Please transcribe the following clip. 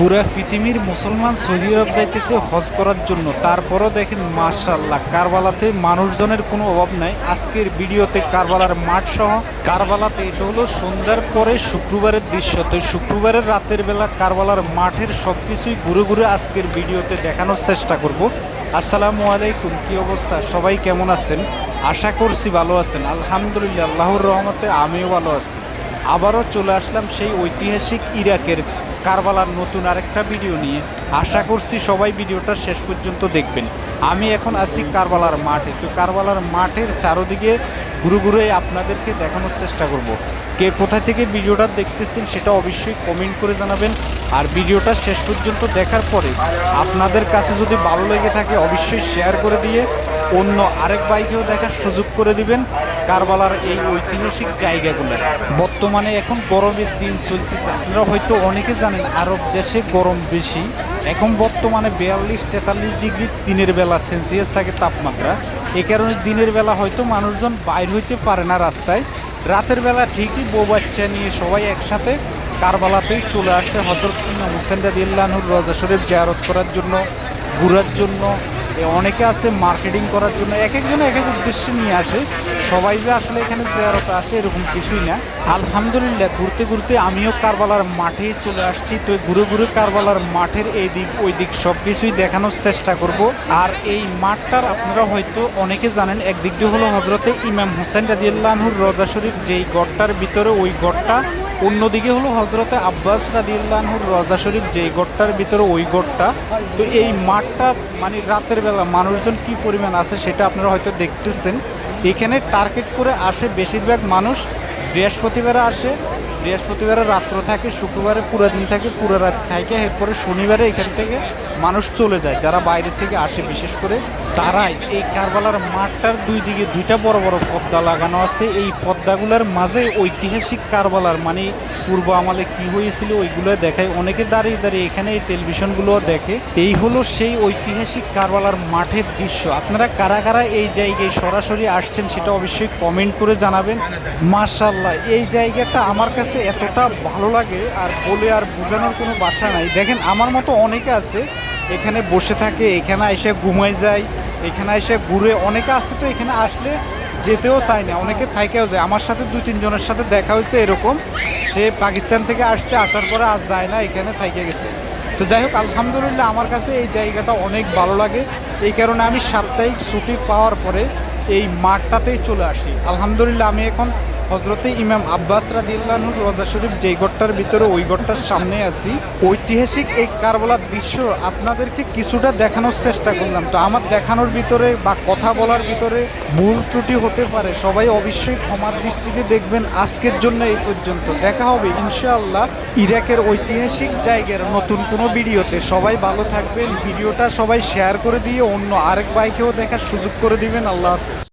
পুরা পৃথিবীর মুসলমান সৌদি আরব যাইতেছে হজ করার জন্য। তারপরও দেখেন মাশাল্লাহ কারবালাতে মানুষজনের কোনো অভাব নাই। আজকের ভিডিওতে কারবালার মাঠ সহ কারবালাতে এটা হলো সন্ধ্যার পরে শুক্রবারের দৃশ্য। তো শুক্রবারের রাতের বেলা কারবালার মাঠের সব কিছুই ঘুরে ঘুরে আজকের ভিডিওতে দেখানোর চেষ্টা করব। আসসালামু আলাইকুম, কি অবস্থা? সবাই কেমন আছেন? আশা করছি ভালো আছেন। আলহামদুলিল্লাহ, আল্লাহর রহমতে আমিও ভালো আছি। আবারও চলে আসলাম সেই ঐতিহাসিক ইরাকের কারবালার নতুন আরেকটা ভিডিও নিয়ে। আশা করছি সবাই ভিডিওটা শেষ পর্যন্ত দেখবেন। আমি এখন আছি কারবালার মাঠে। তো কারবালার মাঠের চারোদিকে ঘুরে ঘুরে আপনাদেরকে দেখানোর চেষ্টা করব। কে কোথা থেকে ভিডিওটা দেখতেছেন সেটা অবশ্যই কমেন্ট করে জানাবেন। আর ভিডিওটা শেষ পর্যন্ত দেখার পরে আপনাদের কাছে যদি ভালো লেগে থাকে অবশ্যই শেয়ার করে দিয়ে অন্য আরেক বাইকেও দেখার সুযোগ করে দিবেন। কারবালার এই ঐতিহাসিক জায়গাগুলো। বর্তমানে এখন গরমের দিন চলতেছে। আপনারা হয়তো অনেকে জানেন, আরব দেশে গরম বেশি। এখন বর্তমানে বিয়াল্লিশ তেতাল্লিশ ডিগ্রি দিনের বেলা সেলসিয়াস থাকে তাপমাত্রা। এ কারণে দিনের বেলা হয়তো মানুষজন বাইর হইতে পারে না রাস্তায়। রাতের বেলা ঠিকই বউ বাচ্চা নিয়ে সবাই একসাথে কারবালাতেই চলে আসে হজরত হুসেন রাদিল্লাহুর রজা শরীফ জায়ারত করার জন্য, ঘুরার জন্য। অনেকে আছে মার্কেটিং করার জন্য, এক একজন এক এক উদ্দেশ্যে নিয়ে আসে। সবাই যে আসলে এখানে জেয়ারতে আসে এরকম কিছুই না। আলহামদুলিল্লাহ, ঘুরতে ঘুরতে আমিও কারবালার মাঠে চলে আসছি। তো ঘুরে ঘুরে কারবালার মাঠের এই দিক, ওই দিক সব কিছুই দেখানোর চেষ্টা করব। আর এই মাঠটার আপনারা হয়তো অনেকে জানেন, একদিক দিয়ে হলো হজরতে ইমাম হোসেন রাজিউল্লাহুর রজা শরীফ। যেই গড়টার ভিতরে ওই গড়টা অন্যদিকে হলো হজরতে আব্বাস রাদিউল্লাহুর রজা শরীফ, যেই গড়টার ভিতরে ওই গড়টা, তো এই মাঠটা মানে রাতের বেলা মানুষজন কি পরিমাণ আছে সেটা আপনারা হয়তো দেখতেছেন। এখানে টার্গেট করে আসে বেশিরভাগ মানুষ, বৃহস্পতিবার আসে বৃহস্পতিবারে রাত্র থাকে, শুক্রবারে পুরো দিন থাকে, পুরো রাত থাকে, এরপরে শনিবারে এখান থেকে মানুষ চলে যায়। যারা বাইরে থেকে আসে, বিশেষ করে তারাই। এই কারবালার মাঠটার দুই দিকে দুইটা বড় বড় পদ্মা লাগানো আছে। এই পদ্মাগুলোর মাঝে ঐতিহাসিক কারবালার মানে পূর্ব আমলে কি হয়েছিল ওইগুলো দেখায়। অনেকে দাঁড়িয়ে দাঁড়িয়ে এখানে এই টেলিভিশনগুলো দেখে। এই হলো সেই ঐতিহাসিক কারবালার মাঠের দৃশ্য। আপনারা কারা কারা এই জায়গায় সরাসরি আসছেন, সেটা অবশ্যই কমেন্ট করে জানাবেন। মার্শাল্লাহ এই জায়গাটা আমার কাছে এতটা ভালো লাগে আর বলে আর বোঝানোর কোনো বাসা নাই। দেখেন, আমার মতো অনেকে আছে, এখানে বসে থাকে, এখানে এসে ঘুমায় যায়, এখানে এসে ঘুরে, অনেকে আছে তো এখানে আসলে যেতেও চায় না, অনেকে থাইকেও যায়। আমার সাথে দুই তিনজনের সাথে দেখা হয়েছে এরকম। সে পাকিস্তান থেকে আসছে, আসার পরে আর যায় না, এখানে থাইকে গেছে। তো যাই হোক, আলহামদুলিল্লাহ আমার কাছে এই জায়গাটা অনেক ভালো লাগে। এই কারণে আমি সাপ্তাহিক ছুটি পাওয়ার পরে এই মাঠটাতেই চলে আসি। আলহামদুলিল্লাহ, আমি এখন হজরতে ইমাম আব্বাস রাদিউল্লাহুর রোজা শরীফ যেই গড়টার ভিতরে ওই গড়টার সামনে আছি, ঐতিহাসিক এই কারবালার দৃশ্য আপনাদেরকে কিছুটা দেখানোর চেষ্টা করলাম। তো আমার দেখানোর ভিতরে বা কথা বলার ভিতরে ভুল ত্রুটি হতে পারে, সবাই অবশ্যই ক্ষমার দৃষ্টিতে দেখবেন। আজকের জন্য এই পর্যন্ত। দেখা হবে ইনশাআল্লাহ ইরাকের ঐতিহাসিক জায়গার নতুন কোনো ভিডিওতে। সবাই ভালো থাকবেন, ভিডিওটা সবাই শেয়ার করে দিয়ে অন্য আরেক বাইকেও দেখার সুযোগ করে দিবেন। আল্লাহ হাফেজ।